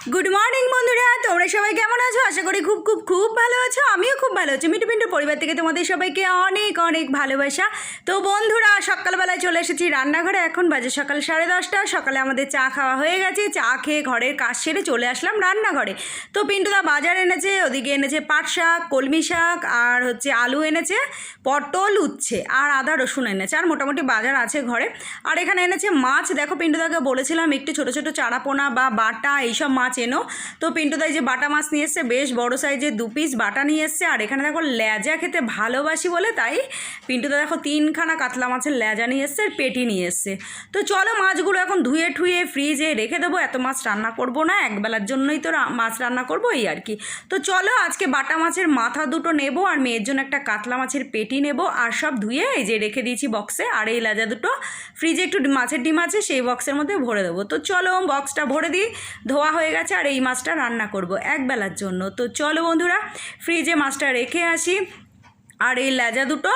Good morning বন্ধুরা। তোমরা সবাই কেমন আছো? আশা করি খুব খুব খুব ভালো আছো। আমিও খুব ভালো আছি। মিটু পিন্টুর পরিবার থেকে তোমাদের সবাইকে অনেক অনেক ভালোবাসা। তো বন্ধুরা, সকালবেলায় চলে এসেছি রান্নাঘরে। এখন বাজে সকাল সাড়ে দশটা। সকালে আমাদের চা খাওয়া হয়ে গেছে। চা খেয়ে ঘরের কাজ সেরে চলে আসলাম রান্নাঘরে। তো পিন্টুদা বাজার এনেছে, ওদিকে এনেছে পাট শাক, কলমি শাক, আর হচ্ছে আলু এনেছে, পটল উচ্ছে, আর আদা রসুন এনেছে, আর মোটামুটি বাজার আছে ঘরে। আর এখানে এনেছে মাছ। দেখো, পিন্টুদাকে বলেছিলাম একটু ছোটো ছোটো চারাপোনা বা বাটা, এইসব মাছ এনো। তো পিন্টুদাই যে বাটা মাছ নিয়ে এসছে, বেশ বড় সাইজের দু পিস বাটা নিয়ে এসছে। আর এখানে দেখো ল্যাজা খেতে ভালোবাসি বলে, তাই পিন্টুদা দেখো তিনখানা কাতলা মাছের ল্যাজা নিয়ে এসছে আর পেটি নিয়ে এসছে। তো চলো মাছগুলো এখন ধুয়ে ঠুয়ে ফ্রিজে রেখে দেবো, এত মাছ রান্না করব না, একবেলার জন্যই তো মাছ রান্না করব, এই আর কি। তো চলো আজকে বাটা মাছের মাথা দুটো নেব, আর মেয়ের জন্য একটা কাতলা মাছের পেটি নেব, আর সব ধুয়ে এই যে রেখে দিয়েছি বক্সে আর এই ল্যাজা দুটো ফ্রিজে একটু মাছের ডিম আছে, সেই বক্সের মধ্যে ভরে দেবো। তো চলো বক্সটা ভরে দিই, ধোয়া হয়ে গেছে। আর এই মাছটা রান্না করব এক বেলার জন্য। তো চলো বন্ধুরা ফ্রিজে মাছটা রেখে আসি। আর এই লেজা দুটো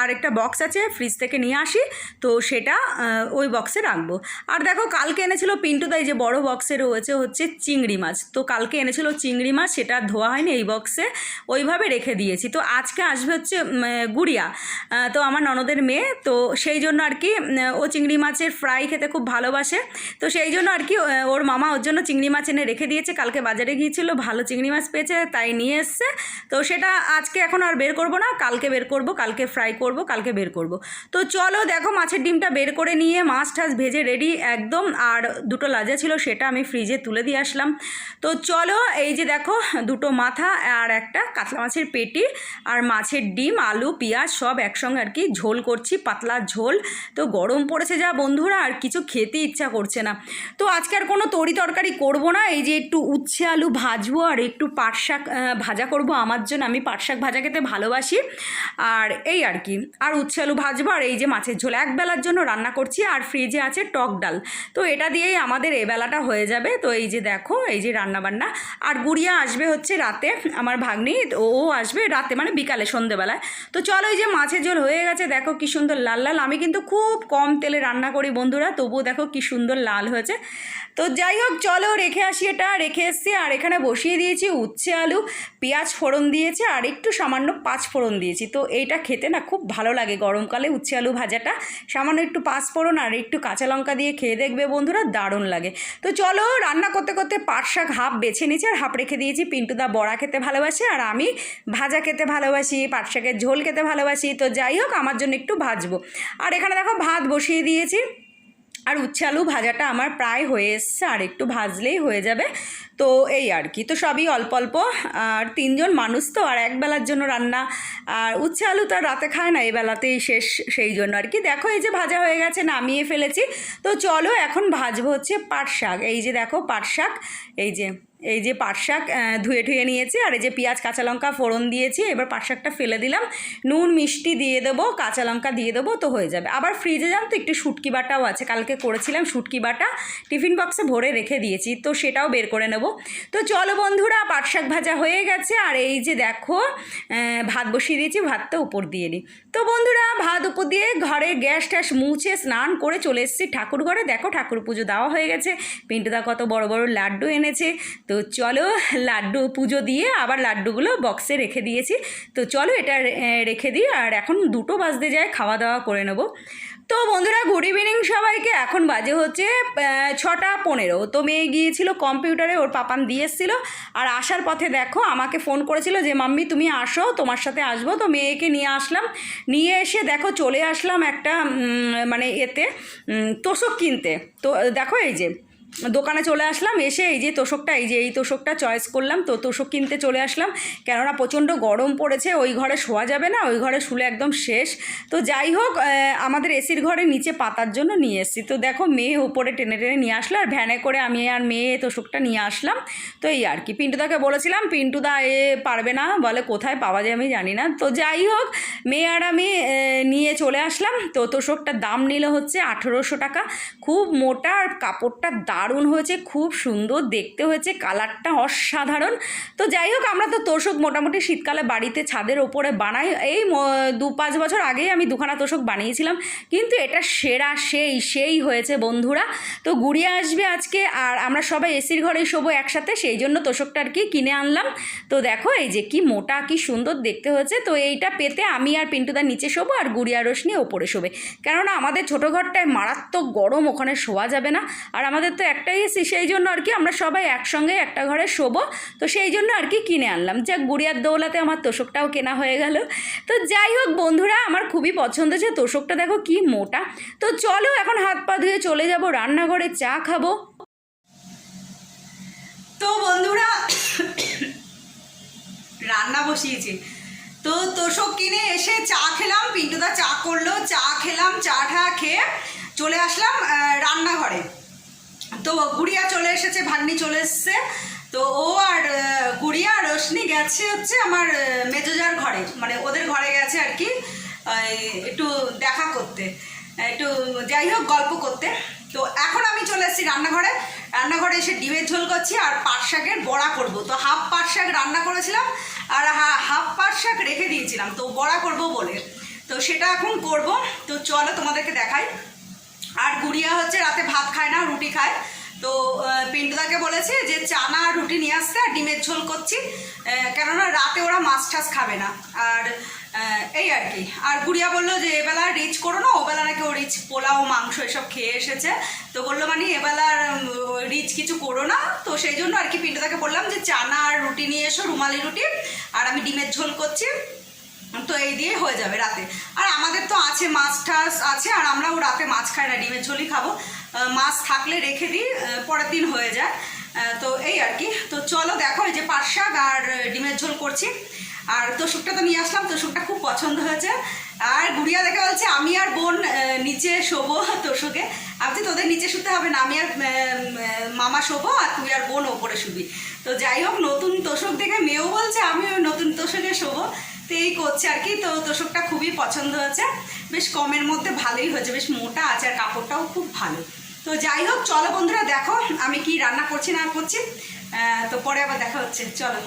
আর একটা বক্স আছে ফ্রিজ থেকে নিয়ে আসি। তো সেটা ওই বক্সে রাখব। আর দেখো, কালকে এনেছিল পিন্টু, তাই যে বড় বক্সে রয়েছে হচ্ছে চিংড়ি মাছ। তো কালকে এনেছিল চিংড়ি মাছ, সেটা ধোয়া হয়নি এই বক্সে ওইভাবে রেখে দিয়েছি। তো আজকে আসবে হচ্ছে গুড়িয়া। তো আমার ননদের মেয়ে, তো সেই জন্য আর কি ও চিংড়ি মাছের ফ্রাই খেতে খুব ভালোবাসে। তো সেই জন্য আর কি ওর মামা ওর জন্য চিংড়ি মাছ এনে রেখে দিয়েছে। কালকে বাজারে গিয়েছিল, ভালো চিংড়ি মাছ পেয়েছে, তাই নিয়ে এসছে। তো সেটা আজকে এখন আর বের করব না। কালকে বের করব, কালকে ফ্রাই করব, কালকে বের করব। তো চলো দেখো মাছের ডিমটা বের করে নিয়ে মাছ টাছ ভেজে রেডি একদম। আর দুটো লাজা ছিল সেটা আমি ফ্রিজে তুলে দিয়ে আসলাম। তো চলো এই যে দেখো, দুটো মাথা আর একটা কাতলা মাছের পেটি আর মাছের ডিম, আলু, পেঁয়াজ সব একসঙ্গে আর কি ঝোল করছি, পাতলা ঝোল। তো গরম পড়েছে যা বন্ধুরা, আর কিছু খেতে ইচ্ছা করছে না। তো আজকে আর কোনো তরি তরকারি করব না, এই যে একটু উচ্ছে আলু ভাজবো আর একটু পাট শাক ভাজা করব। আমার জন্য, আমি পাট শাক ভাজা খেতে ভালোবাসি। আর এই আর কি। আর উচ্ছে আলু ভাজবো আর এই যে মাছের ঝোল, এক বেলার জন্য রান্না করছি আর ফ্রিজে আছে টক ডাল। তো এটা দিয়েই আমাদের এ বেলাটা হয়ে যাবে। তো এই যে দেখো, এই যে রান্না বান্না আর গুড়িয়া আসবে হচ্ছে রাতে, আমার ভাগ্নি, ও আসবে রাতে মানে বিকালে, সন্ধেবেলায়। তো চলো এই যে মাছের ঝোল হয়ে গেছে, দেখো কি সুন্দর লাল লাল। আমি কিন্তু খুব কম তেলে রান্না করি বন্ধুরা, তবুও দেখো কি সুন্দর লাল হয়েছে। তো যাই হোক, চলো রেখে আসি এটা, রেখে এসছি। আর এখানে বসিয়ে দিয়েছি উচ্ছে আলু, পেঁয়াজ ফোড়ন দিয়েছে, আর একটু সামান্য পাঁচ ফোড়ন দিয়েছি। তো এইটা খেতে না খুব ভালো লাগে। গরমকালে উচ্ছে আলু ভাজাটা সামান্য একটু পাঁচ ফোড়ন আর একটু কাঁচা লঙ্কা দিয়ে খেয়ে দেখবে বন্ধুরা, দারুণ লাগে। তো চলো রান্না করতে করতে পাট শাক হাফ বেছে নিয়েছি আর হাফ রেখে দিয়েছি। পিন্টুদা বড়া খেতে ভালোবাসে আর আমি ভাজা খেতে ভালোবাসি, পাট শাকের ঝোল খেতে ভালোবাসি। তো যাই হোক, আমার জন্য একটু ভাজবো। আর এখানে দেখো ভাত বসিয়ে দিয়েছি। আর উচ্ছে আলু ভাজাটা আমার প্রায় হয়ে এসছে, আর একটু ভাজলেই হয়ে যাবে। তো এই আর কি, তো সবই অল্প অল্প, আর তিনজন মানুষ তো, আর একবেলার জন্য রান্না। আর উচ্ছে আলু তো আর রাতে খায় না, এই বেলাতেই শেষ সেই জন্য আর কি। দেখো এই যে ভাজা হয়ে গেছে, নামিয়ে ফেলেছি। তো চলো এখন ভাজবো হচ্ছে পাট শাক, এই যে দেখো পাট শাক, এই যে। এই যে পাট শাক ধুয়ে ঠুয়ে নিয়েছি, আর এই যে পেঁয়াজ, কাঁচা লঙ্কা ফোড়ন দিয়েছি, এবার পাট শাকটা ফেলে দিলাম। নুন, মিষ্টি দিয়ে দেবো, কাঁচা লঙ্কা দিয়ে দেবো, তো হয়ে যাবে। আবার ফ্রিজে যান তো একটু শুটকি বাটাও আছে, কালকে করেছিলাম শুটকি বাটা। টিফিন বক্সে ভরে রেখে দিয়েছি, তো সেটাও বের করে নেব। তো চলো বন্ধুরা, পাট শাক ভাজা হয়ে গেছে, আর এই যে দেখো ভাত বসিয়ে দিয়েছি, ভাতটা উপর দিয়ে নিই। তো বন্ধুরা, ভাত উপর দিয়ে ঘরে গ্যাস ট্যাস মুছে স্নান করে চলে এসেছি ঠাকুর ঘরে দেখো ঠাকুর পুজো দেওয়া হয়ে গেছে, পিন্টুদা কত বড় বড় লাড্ডু এনেছে। তো চলো লাড্ডু পুজো দিয়ে আবার লাড্ডুগুলো বক্সে রেখে দিয়েছি। তো চলো এটা রেখে দিই আর এখন দুটো বাজতে যায় খাওয়া দাওয়া করে নেব। তো বন্ধুরা গুড ইভিনিং সবাইকে। এখন বাজে হচ্ছে ছটা পনেরো। তো মেয়ে গিয়েছিল কম্পিউটারে ওর পাপান দিয়ে এসেছিল। আর আসার পথে দেখো, আমাকে ফোন করেছিল যে, মাম্মি, তুমি আসো, তোমার সাথে আসব। তো মেয়েকে নিয়ে আসলাম। নিয়ে এসে দেখো, চলে আসলাম একটা মানে এতে তোষক কিনতে। তো, দেখো এই যে দোকানে চলে আসলাম, এসে এই যে তোষকটা, এই যে এই তোষকটা চয়েস করলাম, তো তোষক কিনতে চলে আসলাম। কেননা প্রচণ্ড গরম পড়েছে, ওই ঘরে শোয়া যাবে না, ওই ঘরে শুলে একদম শেষ। তো যাই হোক আমাদের এসির ঘরে নিচে পাতার জন্য নিয়ে এসেছি। তো দেখো, মেয়ে উপরে টেনে টেনে নিয়ে আসলো, আর ভ্যানে করে আমি আর মেয়ে তোষকটা নিয়ে আসলাম। তো এই আর কি, পিন্টুদাকে বলেছিলাম, পিন্টুদা, এ পারবে না। বলে, কোথায় পাওয়া যায় আমি জানি না। তো যাই হোক, মেয়ে আর আমি নিয়ে চলে আসলাম। তো তোষকটার দাম নিল হচ্ছে আঠেরোশো টাকা। খুব মোটা, আর কাপড়টা দারুণ দারুণ হয়েছে, খুব সুন্দর, দেখতে হয়েছে, কালারটা অসাধারণ। তো যাই হোক, আমরা তো তোষক মোটামুটি শীতকালে বাড়িতে ছাদের ওপরে বানাই। এই দু পাঁচ বছর আগেই আমি দুখানা তোষক বানিয়েছিলাম। কিন্তু এটা সেরা, সেই সেই হয়েছে বন্ধুরা। তো গুড়িয়া আসবে আজকে, আর আমরা সবাই এসির ঘরে শোবো একসাথে, সেই জন্য তোষকটা আর কি কিনে আনলাম। তো দেখো, এই যে কি মোটা, কি সুন্দর দেখতে হয়েছে। তো এইটা পেতে আমি আর পিন্টুদা নিচে শোবো, আর গুড়িয়া রোশনি ওপরে শোবে। কেননা আমাদের ছোটো ঘরটায় মারাত্মক গরম, ওখানে শোয়া যাবে না। আর আমাদের তো একটাই এসি সেই জন্য আর কি আমরা সবাই একসঙ্গে একটা ঘরে শোবো। তো সেই জন্য আর কি কিনে আনলাম। যাক গুড়িয়ার দৌলাতে আমার তোষকটাও কেনা হয়ে গেল। তো যাই হোক বন্ধুরা, আমার খুবই পছন্দ যে তোষকটা, দেখো কি মোটা। তো চলো এখন হাত পা ধুয়ে চলে যাব রান্নাঘরে, চা খাব। তো বন্ধুরা, রান্না বসিয়েছি। তো তোষক কিনে এসে চা খেলাম, পিন্টুদা চা করল, চা খেলাম, চা ঠা খেয়ে চলে আসলাম রান্নাঘরে। তো গুড়িয়া চলে এসেছে, ভাগ্নি চলে এসছে। তো ও আর গুড়িয়া আর রোশনি গেছে হচ্ছে আমার মেজোজার ঘরে। মানে ওদের ঘরে গেছে আর কি একটু দেখা করতে। একটু যাই হোক, গল্প করতে। তো এখন আমি চলে এসেছি রান্নাঘরে। রান্নাঘরে এসে ডিমের ঝোল করছি আর পাট শাকের বড়া করব। তো হাফ পাট শাক রান্না করেছিলাম আর হাফ পাট শাক রেখে দিয়েছিলাম। তো বড়া করব বলে। তো সেটা এখন করব। তো চলো তোমাদেরকে দেখাই। আর গুড়িয়া হচ্ছে রাতে ভাত খায় না, রুটি খায়। তো পিন্টুদাকে বলেছে যে চানা আর রুটি নিয়ে আসতে আর ডিমের ঝোল করছি। কেননা রাতে ওরা মাছ টাছ খাবে না। আর এই আর কি। আর গুড়িয়া বলল যে, এবেলা রিচ করো না, ওবেলা নাকি ও রিচ পোলাও, মাংস এসব খেয়ে এসেছে। তো বলল মানে এবেলা রিচ কিছু করো না। তো সেই জন্য আর কি পিন্টুদাকে বললাম যে, চানা আর রুটি নিয়ে এসো, রুমালি রুটি, আর আমি ডিমের ঝোল করছি। তো এই দিয়ে হয়ে যাবে রাতে। আর আমাদের তো আছে মাছ টাছ আছে আর আমরাও রাতে মাছ খাই না ডিমের ঝোলই খাব। মাছ থাকলে রেখে দিই পরের দিন হয়ে যায়। তো এই আর কি। তো চলো দেখো এই যে পাট শাক আর ডিমের ঝোল করছি। আর তোষকটা তো নিয়ে আসলাম তোষকটা খুব পছন্দ হয়েছে। আর গুড়িয়া দেখে বলছে আমি আর বোন নিচে শোবো তোষকে। আমি বলছি, তোদের নিচে শুতে হবে না আমি আর মামা শোবো আর তুই আর বোন ওপরে শুবি। তো যাই হোক নতুন তোষক দেখে মেয়েও বলছে আমিও নতুন তোষকে শোবো। তো এই করছে আর কি। তো তোষকটা খুবই পছন্দ হয়েছে। বেশ কমের মধ্যে ভালোই হয়েছে, বেশ মোটা আছে আর কাপড়টাও খুব ভালো। তো যাই হোক, চলো বন্ধুরা, দেখো আমি কি রান্না করছি না করছি। তো পরে আবার দেখা হচ্ছে। চলো।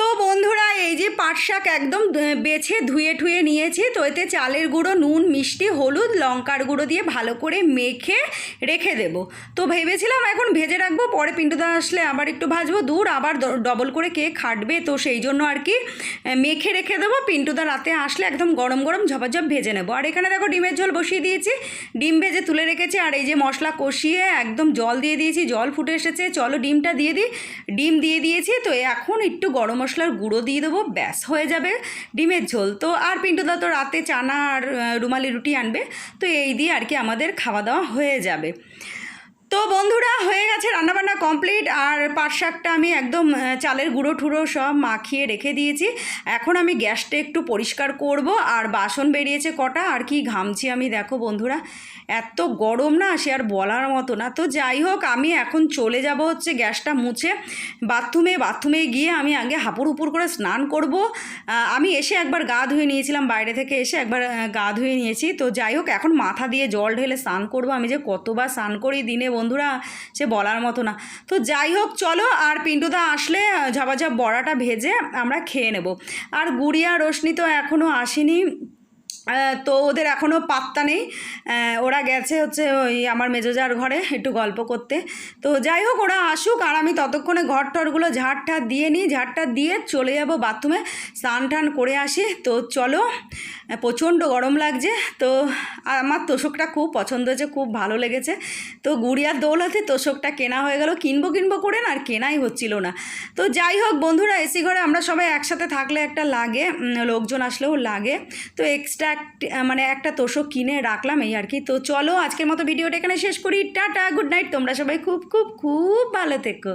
তো বন্ধুরা, এই যে পাট শাক একদম বেছে ধুয়ে ঠুয়ে নিয়েছি। তো এতে চালের গুঁড়ো, নুন, মিষ্টি, হলুদ, লঙ্কার গুঁড়ো দিয়ে ভালো করে মেখে রেখে দেব। তো ভেবেছিলাম এখন ভেজে রাখব, পরে পিন্টুদা আসলে আবার একটু ভাজবো। দূর আবার ডবল করে কে খাটবে, তো সেই জন্য আর কি মেখে রেখে দেবো। পিন্টুদা রাতে আসলে একদম গরম গরম ঝপাঝপ ভেজে নেব। আর এখানে দেখো ডিমের ঝোল বসিয়ে দিয়েছি। ডিম ভেজে তুলে রেখেছি, আর এই যে মশলা কষিয়ে একদম জল দিয়ে দিয়েছি। জল ফুটে এসেছে, চলো ডিমটা দিয়ে দিই। ডিম দিয়ে দিয়েছি, তো এখন একটু গরম মশলার গুঁড়ো দিয়ে দেবো, ব্যাস, হয়ে যাবে ডিমের ঝোল। তো আর পিন্টুদা তো রাতে চানা আর রুমালি রুটি আনবে, তো এই দিয়ে আর কি আমাদের খাওয়া দাওয়া হয়ে যাবে। তো বন্ধুরা, হয়ে গেছে রান্নাবান্না কমপ্লিট আর পাট শাকটা আমি একদম চালের গুঁড়ো ঠুড়ো সব মাখিয়ে রেখে দিয়েছি। এখন আমি গ্যাসটা একটু পরিষ্কার করব আর বাসন বেরিয়েছে কটা, আর কি ঘামছি আমি দেখো বন্ধুরা। এত গরম না, সে আর বলার মতো না। তো যাই হোক, আমি এখন চলে যাব হচ্ছে গ্যাসটা মুছে। বাথরুমে বাথরুমে গিয়ে আমি আগে হাপুর হুপুর করে স্নান করব। আমি এসে একবার গা ধুয়ে নিয়েছিলাম, বাইরে থেকে এসে একবার গা ধুয়ে নিয়েছি। তো যাই হোক, এখন মাথা দিয়ে জল ঢেলে স্নান করব। আমি যে কতবার স্নান করি দিনে বন্ধুরা, সে বলার মতো না। তো যাই হোক, চলো আর পিন্টুদা আসলে ঝাপাঝাপ বড়াটা ভেজে আমরা খেয়ে নেব। আর গুড়িয়া রোশনি তো এখনও আসেনি। তো ওদের এখনও পাত্তা নেই। ওরা গেছে হচ্ছে ওই আমার মেজোজার ঘরে একটু গল্প করতে। তো যাই হোক, ওরা আসুক আর আমি ততক্ষণে ঘর টরগুলো ঝাড় ঠাড় দিয়ে নিই। ঝাড়টা দিয়ে চলে যাব বাথরুমে, স্নান টান করে আসি। তো চলো, প্রচণ্ড গরম লাগছে। তো আমার তোষকটা খুব পছন্দ হয়েছে, খুব ভালো লেগেছে। তো গুড়িয়ার দৌলতে তোষকটা কেনা হয়ে গেল। কিনবো কিনবো করে না আর কেনাই হচ্ছিল না। তো যাই হোক, বন্ধুরা, এসি ঘরে আমরা সবাই একসাথে থাকলে একটা লাগে। লোকজন আসলেও লাগে। তো এক্সট্রা মানে একটা তোষক কিনে রাখলাম এই আর কি। তো চলো আজকের মতো ভিডিওটা এখানে শেষ করি। Ta ta, good night. তোমরা সবাই খুব খুব খুব ভালো থেকো।